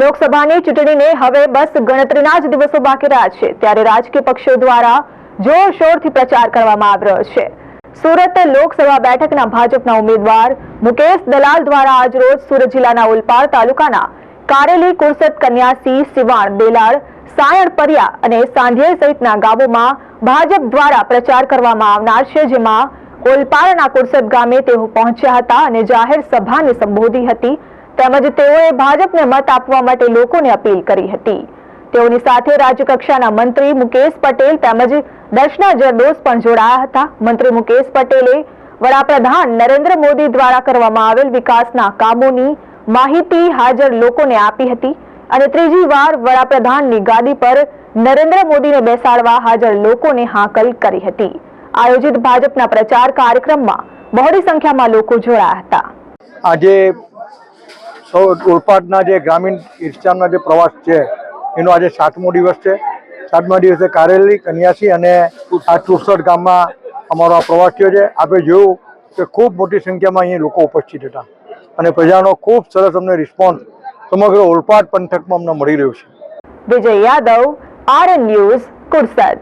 લોકસભાની ચૂંટણીને હવે બસ ગણતરીના જ દિવસો બાકી રહ્યા છે, ત્યારે રાજકીય પક્ષો દ્વારા જોરશોરથી પ્રચાર કરવામાં આવી રહ્યો છે. સુરત લોકસભા બેઠકના ભાજપના ઉમેદવાર મુકેશ દલાલ દ્વારા આજરોજ સુરત જિલ્લાના ઉલપાડ તાલુકાના કારેલી કુરસદ કન્યાસી સિવાણ દેલાડ સાયણ પરિયા અને સાંધિયેર સહિતના ગામોમાં ભાજપ દ્વારા પ્રચાર કરવામાં આવનાર છે, જેમાં ઓલપાડના કુરસદ ગામે તેઓ પહોંચ્યા હતા અને જાહેર સભાને સંબોધી હતી. તેમજ તેઓએ ભાજપને મત આપવા માટે લોકોને અપીલ કરી હતી. તેઓની સાથે રાજ્યકક્ષાના મંત્રી મુકેશ પટેલ તેમજ દર્શના જરદોસ પણ જોડાયા હતા. મંત્રી મુકેશ પટેલે વડાપ્રધાન નરેન્દ્ર મોદી દ્વારા કરવામાં આવેલ વિકાસના કામોની માહિતી હાજર લોકોને આપી હતી અને ત્રીજી વાર વડાપ્રધાનની ગાદી પર નરેન્દ્ર મોદીને બેસાડવા હાજર લોકોને હાકલ કરી હતી. આયોજિત ભાજપના પ્રચાર કાર્યક્રમમાં બહોળી સંખ્યામાં લોકો જોડાયા હતા. આજે સૌ ઓલપાડના જે ગ્રામીણ ઈર્ષાના જે પ્રવાસ છે, એનો આજે સાતમો દિવસ છે. સાતમા દિવસે કારેલી કન્યાસી અને આ ચુરસઠ ગામમાં અમારો આ પ્રવાસ થયો છે. આપણે જોયું કે ખૂબ મોટી સંખ્યામાં અહીંયા લોકો ઉપસ્થિત હતા. અને પ્રજાનો ખૂબ સરસ અમને રિસ્પોન્સ સમગ્ર ઓલપાડ પંથકમાં અમને મળી રહ્યો છે. Vijay Yadav RN news કુરસદ.